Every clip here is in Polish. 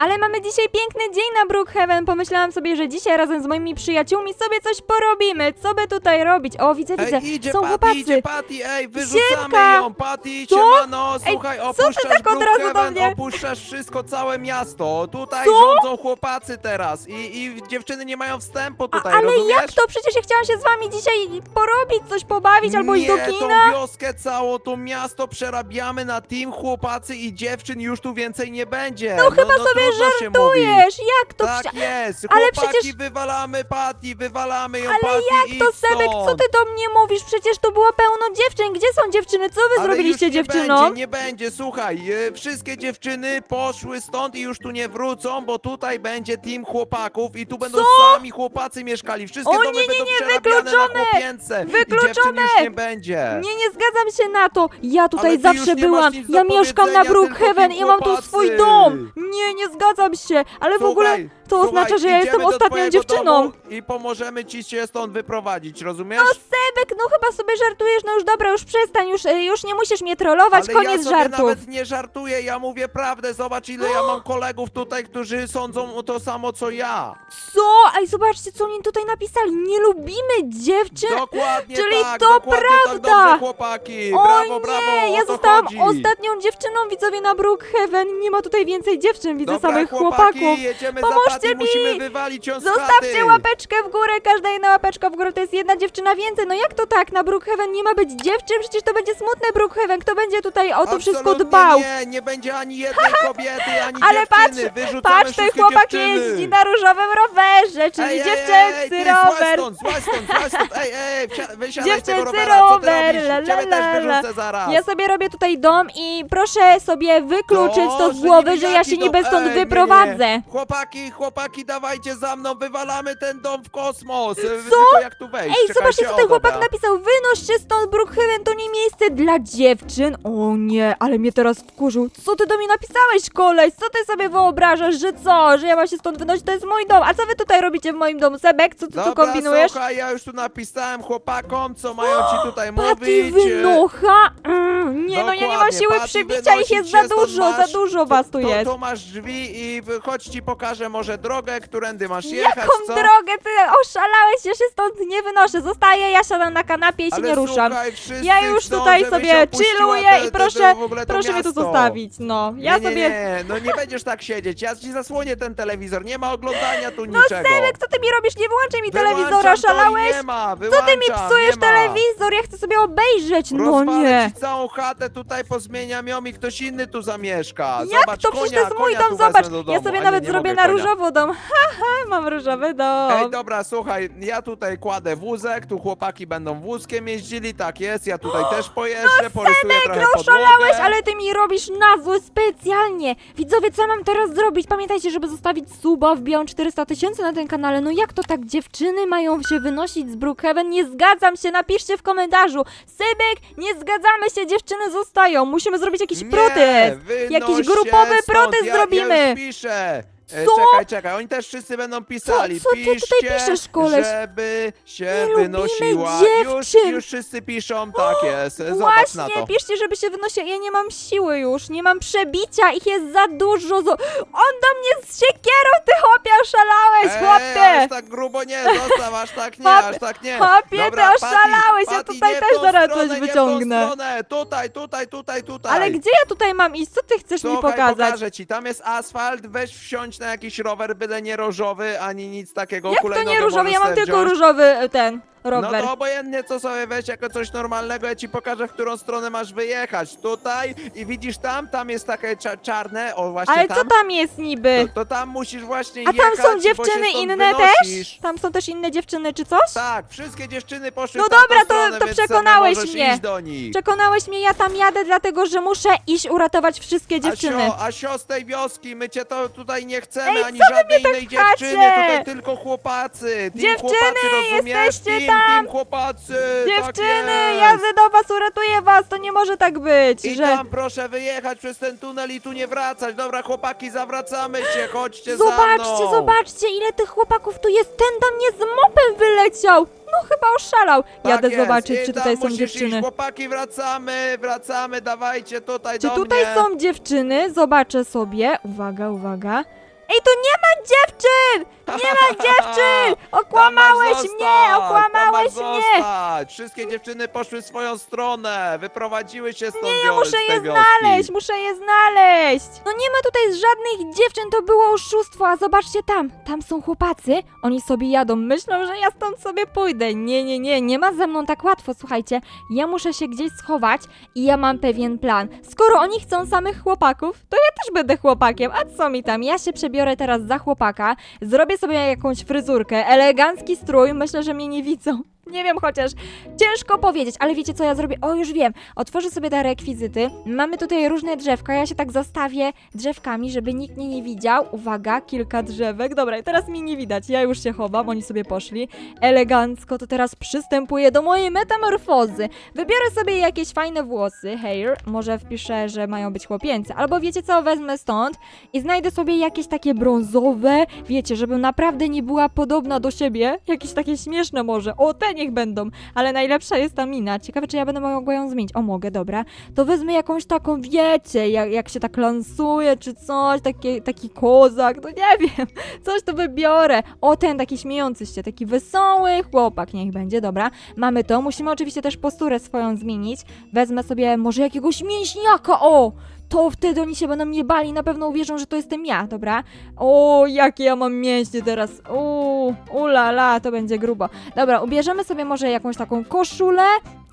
Ale mamy dzisiaj piękny dzień na Brookhaven. Pomyślałam sobie, że dzisiaj razem z moimi przyjaciółmi sobie coś porobimy. Co by tutaj robić? O, widzę, widzę. Ej, idzie Są Patty, chłopacy. idzie Patty, ej, wyrzucamy Siemka! ją, Patty, Co? siemano, Ej, słuchaj, co ty opuszczasz tak od razu do Brookhaven, mnie? opuszczasz wszystko, całe miasto, tutaj Co? rządzą chłopacy teraz i, i dziewczyny nie mają wstępu A, tutaj, ale rozumiesz? jak to? Przecież ja chciałam się z wami dzisiaj porobić, coś pobawić albo nie, iść do kina. tą wioskę całą, to miasto przerabiamy na team chłopacy i dziewczyn już tu więcej nie będzie. No chyba sobie się mówi. żartujesz. Jak to? Tak jest, Ale chłopaki przecież- wywalamy Patty, wywalamy ją Ale Patty, jak to, idź Sebek? Co stąd. ty do mnie mówisz? Przecież tu było pełno dziewczyn. Gdzie są dziewczyny? Co wy Ale zrobiliście już nie dziewczynom? Będzie, nie będzie, słuchaj, e, wszystkie dziewczyny poszły stąd i już tu nie wrócą, bo tutaj będzie team chłopaków i tu będą sami chłopacy mieszkali. Wszystkie O, domy nie, nie, będą nie, przerabiane wykluczone! na chłopięce. I dziewczyn Wykluczone! już nie będzie. Nie, nie zgadzam się na to. Ja tutaj Ale ty zawsze już nie masz byłam. nic Ja mieszkam na powiedzenia, Brookhaven tylko i mam tu swój dom. Nie, nie zgadzam się. Ale w ogóle to oznacza, że ja jestem ostatnią dziewczyną. I pomożemy ci się stąd wyprowadzić, rozumiesz? No Sebek, no chyba sobie żartujesz. No już dobra, już przestań, już, y, już nie musisz mnie trollować. Ale Koniec ja sobie żartów. nawet nie żartuję, ja mówię prawdę. Zobacz ile ja mam kolegów tutaj, którzy sądzą to samo co ja. Co? Ej, zobaczcie, co oni tutaj napisali. Nie lubimy dziewczyn. Dokładnie Czyli tak, to dokładnie prawda. tak, dobrze chłopaki. O brawo, nie, brawo, ja o to zostałam chodzi. ostatnią dziewczyną widzowie na Brookhaven. Nie ma tutaj więcej dziewczyn, widzę Dobra, samych chłopaki, chłopaków. jedziemy Pomóżcie Patty, mi! musimy wywalić ją z Zostawcie chaty. łapeczkę w górę, każda jedna łapeczka w górę to jest jedna dziewczyna więcej. No jak to tak? Na Brookhaven nie ma być dziewczyn? Przecież to będzie smutne Brookhaven. Kto będzie tutaj o to wszystko Absolutnie dbał? Nie, nie będzie ani jednej kobiety, ani Ale patrz, dziewczyny. Wyrzucamy patrz, ten wszystkie chłopak dziewczyny. jeździ na różowym rowerze, czyli Ej, ej, ej, dziewczęcy ty, złaź rower. stąd, złaź stąd, złaź stąd. Ej, ej, wsia- wysiadaj z tego Dziewczęcy rowera, co ty rower, robisz? la, la, też la, la. wyrzucę zaraz. Ja sobie robię tutaj dom i proszę sobie wykluczyć to z głowy, że ja się niby stąd wyprowadzę. nie. Chłopaki, chłopaki, dawajcie za mną, wywalamy ten dom w kosmos. Co? Tylko jak tu wejść? Ej, zobaczcie, co ten chłopak napisał. Wynoś się stąd, Brookhaven, to nie miejsce dla dziewczyn. O nie, ale mnie teraz wkurzył. Co ty do mnie napisałeś, koleś? Co ty sobie wyobrażasz, że co? Że ja mam się stąd wynosić? To jest mój dom. A co wy tutaj robicie w moim domu, Sebek? Co ty tu Dobra, kombinujesz? słuchaj, ja już tu napisałem chłopakom, co mają ci tutaj Patty mówić. wynocha? Mm, nie, no ja nie mam Dokładnie, siły Patty przybicia, ich wynosić jest się za stąd, dużo, masz- za dużo was tu to, jest. To masz drzwi i chodź ci pokażę może drogę, którędy masz jechać, Jaką co? drogę? Ty oszalałeś, ja się stąd nie wynoszę. Zostaję, ja siadam na kanapie i się Ale nie ruszam. Słuchaj, wszyscy Ja już chcą, tutaj żebyś sobie opuściła chilluję te- i proszę, w ogóle to proszę mnie tu miasto. zostawić. No, ja nie, nie, sobie... Nie, no nie będziesz tak siedzieć. Ja ci zasłonię ten telewizor. Nie ma oglądania tu No niczego. Sebek, co ty mi robisz? Nie wyłączaj mi Wyłączam telewizora, to i szalałeś? Nie ma, Co ty mi wyłączam, psujesz nie ma. telewizor? Ja chcę sobie obejrzeć. No Rozwalę nie. ci całą chatę tutaj pozmieniam ją i ktoś inny tu zamieszka. Jak Zobacz, to? Przecież konia, to jest mój konia dom, tu wezmę zobacz. do Ja sobie A nawet nie zrobię mogę na konia. różowo dom. Haha, mam różowy dom. Ej, dobra, słuchaj, ja tutaj kładę wózek, tu chłopaki będą wózkiem jeździli, tak jest, ja tutaj też pojeżdżę, porysuję trochę No podłogę. szalałeś, ale ty mi robisz na złe specjalnie. Widzowie, co mam teraz zrobić? Pamiętajcie, żeby zostawić suba, wbijam 400 tysięcy na tym kanale. No jak to tak dziewczyny mają się wynosić z Brookhaven? Nie zgadzam się, napiszcie w komentarzu. Sybek, nie zgadzamy się, dziewczyny zostają. Musimy zrobić jakiś protest. wynoś Jakiś się grupowy stąd, protest ja, zrobimy. Ja już piszę. E, Co? Czekaj, czekaj, oni też wszyscy będą pisali. co ty tutaj Piszcie, piszesz, koleś? żeby się Nie lubimy wynosiła. Już, dziewczyn. już wszyscy piszą, tak jest. Zobacz na Właśnie, to. piszcie, żeby się wynosiła. Ja nie mam siły już, nie mam przebicia, ich jest za dużo. Zo- On do mnie z siekierą, ty chłopie, oszalałeś, Ej, chłopie! aż tak grubo nie, zostaw, aż tak nie, Chłopie, aż tak nie. chłopie, Dobra, ty oszalałeś, ja Patty, tutaj nie w też tą zaraz stronę, coś nie w tą wyciągnę. stronę. Tutaj, tutaj, tutaj, tutaj. Ale gdzie ja tutaj mam iść? Co ty chcesz mi Słuchaj, pokazać? pokażę ci, tam jest asfalt, weź wsiądź na jakiś rower, byle nie różowy, ani nic takiego Jak to nie różowy? Ja mam tylko wziąć. różowy e, ten No to obojętnie co sobie weź jako coś normalnego, ja ci pokażę, w którą stronę masz wyjechać. Tutaj i widzisz tam, tam jest takie cza czarne, o właśnie Ale co tam. tam jest niby? To, to tam musisz właśnie A tam jechać, są bo dziewczyny się stąd inne wynosisz. też? Tam są też inne dziewczyny czy coś? Tak, wszystkie dziewczyny poszły No w tamtą dobra, to- stronę, to więc przekonałeś możesz mnie. iść do nich. Przekonałeś mnie, ja tam jadę, dlatego że muszę iść uratować wszystkie dziewczyny. Asio, Asio z tej wioski, my cię to tutaj nie chcemy, Ej, ani co wy żadnej mnie tak innej dziewczyny, tutaj tylko chłopacy. Team Dziewczyny, chłopacy, rozumiesz? jesteście tam? Team chłopacy, tak Dziewczyny, jest. jadę do was, uratuję was, to nie może tak być, I że... tam proszę wyjechać przez ten tunel i tu nie wracać. Dobra, chłopaki, zawracamy się, chodźcie za Zobaczcie, mną. zobaczcie, ile tych chłopaków tu jest. Ten do mnie z mopem wyleciał. No chyba oszalał. Tak Jadę jest. zobaczyć, I czy tam tutaj są musisz dziewczyny. Iść. Chłopaki, wracamy, wracamy, dawajcie tutaj Czy do tutaj mnie. są dziewczyny? Zobaczę sobie. Uwaga, uwaga. Ej, tu nie ma dziewczyn! Nie ma dziewczyn! Okłamałeś Tam masz mnie! zostać, Okłamałeś tam masz mnie! Zostać. Wszystkie dziewczyny poszły w swoją stronę. Wyprowadziły się stąd Nie, ja biorąc muszę z tej je wioski. znaleźć, muszę je znaleźć! No nie ma tutaj żadnych dziewczyn, to było oszustwo, a zobaczcie tam, tam są chłopacy, oni sobie jadą, myślą, że ja stąd sobie pójdę. Nie, nie, nie, nie ma ze mną tak łatwo, słuchajcie, ja muszę się gdzieś schować i ja mam pewien plan. Skoro oni chcą samych chłopaków, to ja też będę chłopakiem, a co mi tam, ja się przebiorę teraz za chłopaka, zrobię sobie jakąś fryzurkę, elegancki strój, myślę, że mnie nie widzą. Nie wiem, chociaż ciężko powiedzieć, ale wiecie co ja zrobię? O, już wiem. Otworzę sobie te rekwizyty. Mamy tutaj różne drzewka. Ja się tak zastawię drzewkami, żeby nikt mnie nie widział. Uwaga, kilka drzewek. Dobra, i teraz mnie nie widać. Ja już się chowam, oni sobie poszli. Elegancko, to teraz przystępuję do mojej metamorfozy. Wybiorę sobie jakieś fajne włosy, hair. Może wpiszę, że mają być chłopięce. Albo wiecie co, wezmę stąd i znajdę sobie jakieś takie brązowe, wiecie, żebym naprawdę nie była podobna do siebie. Jakieś takie śmieszne może. O, te niech będą. Ale najlepsza jest ta mina. Ciekawe, czy ja będę mogła ją zmienić. O, mogę, dobra. To wezmę jakąś taką, wiecie, jak, jak się tak lansuje, czy coś, taki, taki kozak, no nie wiem. Coś to wybiorę. O, ten taki śmiejący się, taki wesoły chłopak, niech będzie, dobra. Mamy to. Musimy oczywiście też posturę swoją zmienić. Wezmę sobie może jakiegoś mięśniaka, o! To wtedy oni się będą mnie bali, na pewno uwierzą, że to jestem ja, dobra? O, jakie ja mam mięśnie teraz. Uuu, ulala, to będzie grubo. Dobra, ubierzemy sobie może jakąś taką koszulę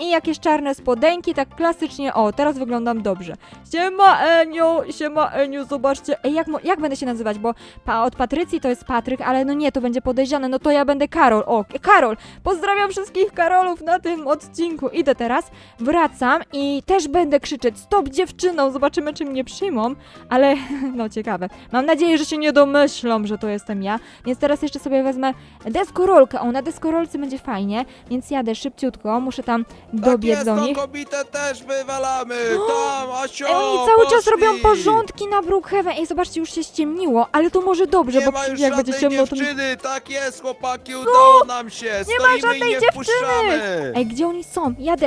i jakieś czarne spodenki, tak klasycznie. O, teraz wyglądam dobrze. Siema Enio, siema Enio, zobaczcie. Ej, jak, jak będę się nazywać, bo pa, od Patrycji to jest Patryk, ale no nie, to będzie podejrzane, no to ja będę Karol. O, Karol, pozdrawiam wszystkich Karolów na tym odcinku. Idę teraz, wracam i też będę krzyczeć stop dziewczyną, zobaczymy czy mnie przyjmą, ale no ciekawe. Mam nadzieję, że się nie domyślą, że to jestem ja, więc teraz jeszcze sobie wezmę deskorolkę. O, na deskorolce będzie fajnie, więc jadę szybciutko, muszę tam Tak jest, do tą nich. kobietę też wywalamy. Tam, Asio, Ej, oni cały czas poszli. robią porządki na Brookhaven. Ej, zobaczcie, już się ściemniło, ale to może dobrze, Nie bo ma już jak będzie żadnej ciemno, to... dziewczyny, tak jest chłopaki, udało nam się. Nie ma Stoimy i żadnej nie dziewczyny. wpuszczamy. Ej, gdzie oni są? Jadę.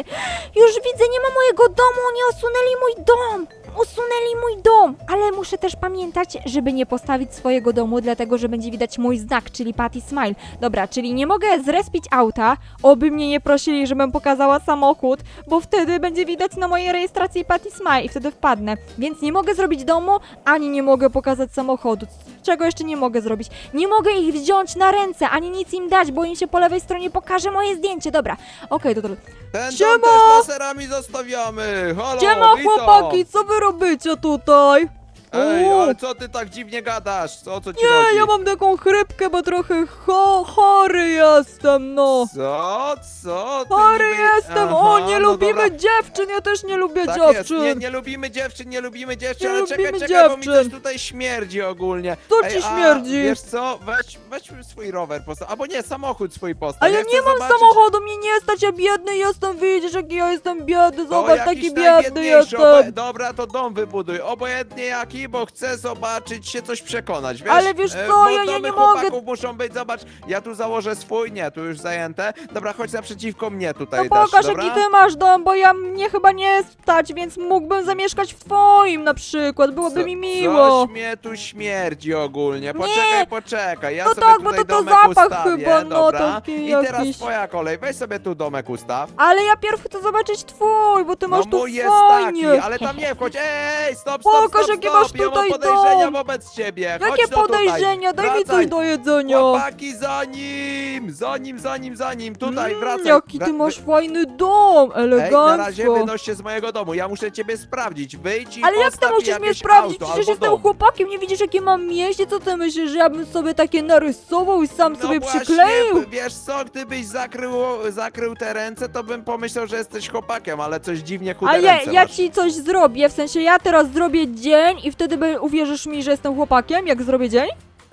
Już widzę, nie ma mojego domu, oni usunęli mój dom. Usunęli mój dom, ale muszę też pamiętać, żeby nie postawić swojego domu, dlatego że będzie widać mój znak, czyli Patty Smile. Dobra, czyli nie mogę zrespić auta, oby mnie nie prosili, żebym pokazała samochód, bo wtedy będzie widać na mojej rejestracji Patty Smile i wtedy wpadnę. Więc nie mogę zrobić domu, ani nie mogę pokazać samochodu. Czego jeszcze nie mogę zrobić? Nie mogę ich wziąć na ręce, ani nic im dać, bo im się po lewej stronie pokaże moje zdjęcie. Dobra, okej, to, to Ten Siema. dom też laserami zostawiamy. Halo, Siema witam. chłopaki, co wy robicie tutaj? Ej, O. ale co ty tak dziwnie gadasz? Co, co ci Nie, chodzi? ja mam taką chrypkę, bo trochę cho chory jestem, no. Co? Co? Ty Chory niby- jestem, Aha, o, nie no lubimy dobra. dziewczyn, ja też nie lubię Tak jest, dziewczyn. nie, nie lubimy dziewczyn, nie lubimy dziewczyn, Nie ale czekaj, lubimy czekaj, bo mi dziewczyn. coś tutaj śmierdzi ogólnie. Co ci a śmierdzi? Wiesz co, weź, weź swój rower postaw, albo nie, samochód swój postaw. A ja chcę nie mam zobaczyć, samochodu, mnie nie stać, ja biedny jestem, widzisz jaki ja jestem biedny, zobacz, jakiś taki biedny najbiedniejszy, obe- jestem. Dobra, to dom wybuduj, obojętnie jaki, bo chcę zobaczyć, się coś przekonać, wiesz? Ale wiesz E, co, bo ja- ja domy nie mogę- chłopaków muszą być, zobacz, ja tu założę swój, nie, tu już zajęte. Dobra, chodź naprzeciwko mnie tutaj No dasz, pokaż dobra? jaki ty masz dom, bo ja mnie chyba nie stać, więc mógłbym zamieszkać w twoim na przykład, byłoby Co- mi miło. Coś mnie tu śmierdzi ogólnie. Poczekaj, poczekaj. Ja No sobie tak, bo tutaj to- to domek zapach ustawię, chyba, no, dobra? taki I teraz jakiś. twoja kolej. Weź sobie tu domek ustaw. Ale ja pierw chcę zobaczyć twój, bo ty No masz tu mój jest fajnie. taki, ale tam nie wchodź. Ej, stop, stop, Pokaż, stop, jaki stop. masz Ja tutaj mam podejrzenia dom. wobec ciebie. Jakie Chodź no podejrzenia? Tutaj. Daj mi coś Wracaj. do jedzenia. Chłopaki za nim! Za nim, za nim, za nim. Tutaj, Mm, wracaj. Jaki Wra- ty masz fajny dom, Ej, na razie elegancko. wynoś się z mojego domu. Ja muszę ciebie sprawdzić. Wyjdź i Ale jak ty postaw musisz mnie jakieś sprawdzić? auto Przecież albo jestem dom. chłopakiem, nie widzisz jakie mam mieście? Co ty myślisz, że ja bym sobie takie narysował i sam sobie No właśnie, przykleił? Wiesz co, gdybyś zakrył, zakrył te ręce, to bym pomyślał, że jesteś chłopakiem, ale coś dziwnie chude A ja, ręce ja masz. ci coś zrobię, w sensie ja teraz zrobię dzień i wtedy uwierzysz mi, że jestem chłopakiem, jak zrobię dzień?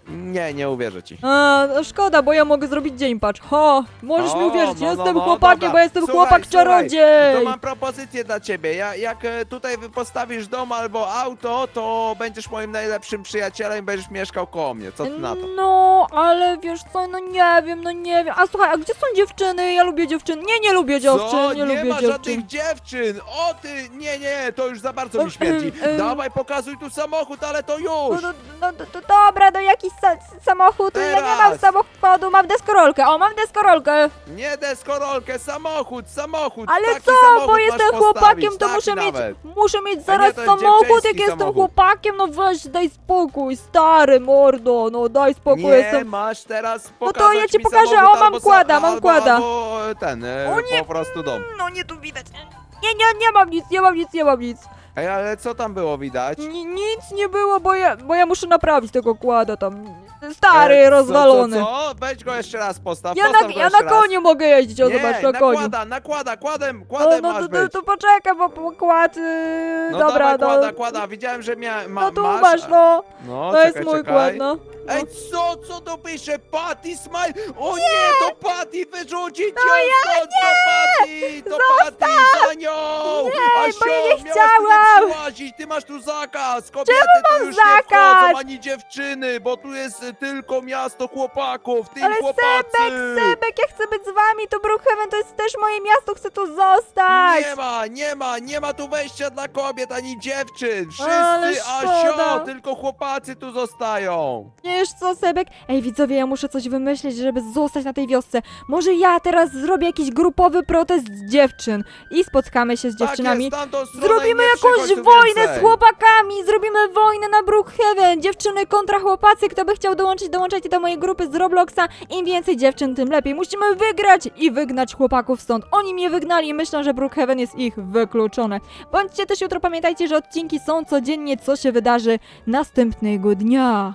Nie, nie uwierzę ci. A, no szkoda, bo ja mogę zrobić dzień, patrz. Ho, możesz mi O, uwierzyć, no, no, jestem no, chłopakiem, dobra. bo jestem Słuchaj, chłopak słuchaj, czarodziej. To mam propozycję dla ciebie. Ja, jak e, tutaj wy postawisz dom albo auto, to będziesz moim najlepszym przyjacielem i będziesz mieszkał koło mnie. Co ty na to? No, ale wiesz co, no nie wiem, no nie wiem. A słuchaj, a gdzie są dziewczyny? Ja lubię dziewczyny. Nie, nie lubię dziewczyn, Co? nie, Nie lubię ma dziewczyn. żadnych dziewczyn! O ty! Nie, nie, to już za bardzo mi śmierdzi. em, em. Dawaj, pokazuj tu samochód, ale to No, już! no, no, to, to dobra, no jak samochód, ja nie mam Teraz. samochodu, mam deskorolkę, o, mam deskorolkę. Nie deskorolkę, samochód, samochód. Ale taki co, samochód bo masz jestem postawić, chłopakiem, to taki muszę mieć, nawet. muszę mieć zaraz to jest samochód, jak jestem samochód. chłopakiem, no weź, daj spokój, stary mordo, no daj spokój, Nie, jestem... masz teraz No to pokazać ja ci mi pokażę, samochód o, mam albo sa- kłada, mam albo, kłada. Albo ten, e, O nie. po prostu dom. No nie tu widać. Nie, nie, nie mam nic, nie mam nic, nie mam nic. Ej, ale co tam było widać? Ni- nic nie było, bo ja, bo ja muszę naprawić tego kłada tam. Stary, E, co, rozwalony. Co, co? Weź go jeszcze raz postaw, Ja na, postaw go ja jeszcze na raz. koniu mogę jeździć, o Nie, zobacz, na koniu. nakłada, nakłada, kładem, O, kładem no masz to, to, być. to poczekaj, bo pokład, yy, No dobra, dawaj, no. kłada, kłada, widziałem, że mia, ma, no tu masz. no. No, To jest czekaj, mój czekaj. kład, no. Ej, co, co to pisze? Patty Smile! O nie, to Patty wyrzucić No ją ja stąd, to Patty, to Patty, za nią! Nie, bo ja nie chciałam. Przyłazić, ty masz tu zakaz, kobiety tu już zakaz? nie wchodzą, ani dziewczyny, bo tu jest y, tylko miasto chłopaków, ty Ale chłopacy! Sebek, Sebek, ja chcę być z wami, to Brookhaven to jest też moje miasto, chcę tu zostać. Nie ma, nie ma, nie ma tu wejścia dla kobiet ani dziewczyn. Ale Wszyscy szkoda. asio, tylko chłopacy tu zostają. Wiesz co, Sebek? Ej, widzowie, ja muszę coś wymyślić, żeby zostać na tej wiosce. Może ja teraz zrobię jakiś grupowy protest dziewczyn i spotkamy się z dziewczynami. Tak jest, tamtą stronę Zrobimy nie jakąś tu wojnę więcej. z chłopakami! Zrobimy wojnę na Brookhaven! Dziewczyny kontra chłopacy! Kto by chciał dołączyć, dołączajcie do mojej grupy z Robloxa. Im więcej dziewczyn, tym lepiej. Musimy wygrać i wygnać chłopaków stąd. Oni mnie wygnali i myślą, że Brookhaven jest ich wykluczone. Bądźcie też jutro, pamiętajcie, że odcinki są codziennie, co się wydarzy następnego dnia.